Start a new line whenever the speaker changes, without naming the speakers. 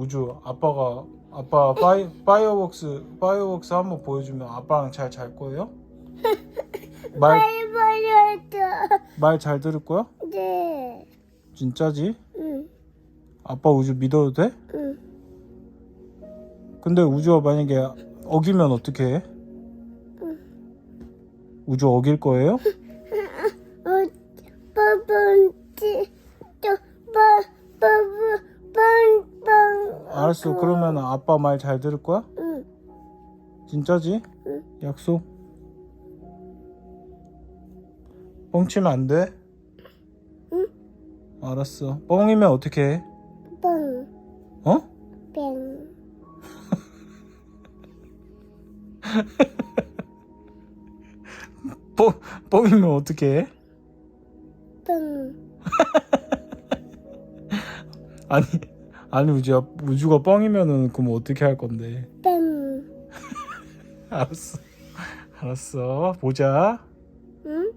우주 아빠가 아빠 파이 파이어웍스 파이어웍스 한번 보여주면 아빠랑 잘 잘 거예요? 말 말잘
해버렸어.
들을 거야?
네.
진짜지?
응,
아빠 우주 믿어도 돼?
응.
근데 우주가 만약에 어기면 어떻게 해? 우주 어길 거예요?
어, 빠번지,
알았어. 그러면 아빠 말 잘 들을 거야?
응,
진짜지?
응.
약속. 뻥치면 안 돼?
응.
알았어. 뻥이면 어떻게 해?
빵,
어?
뺑.
뻥 뻥이면 어떻게 해?
빵.
아니 아니 우주야 우주가 뻥이면은 그럼 어떻게 할 건데?
뺑.
알았어. 알았어. 보자.
응?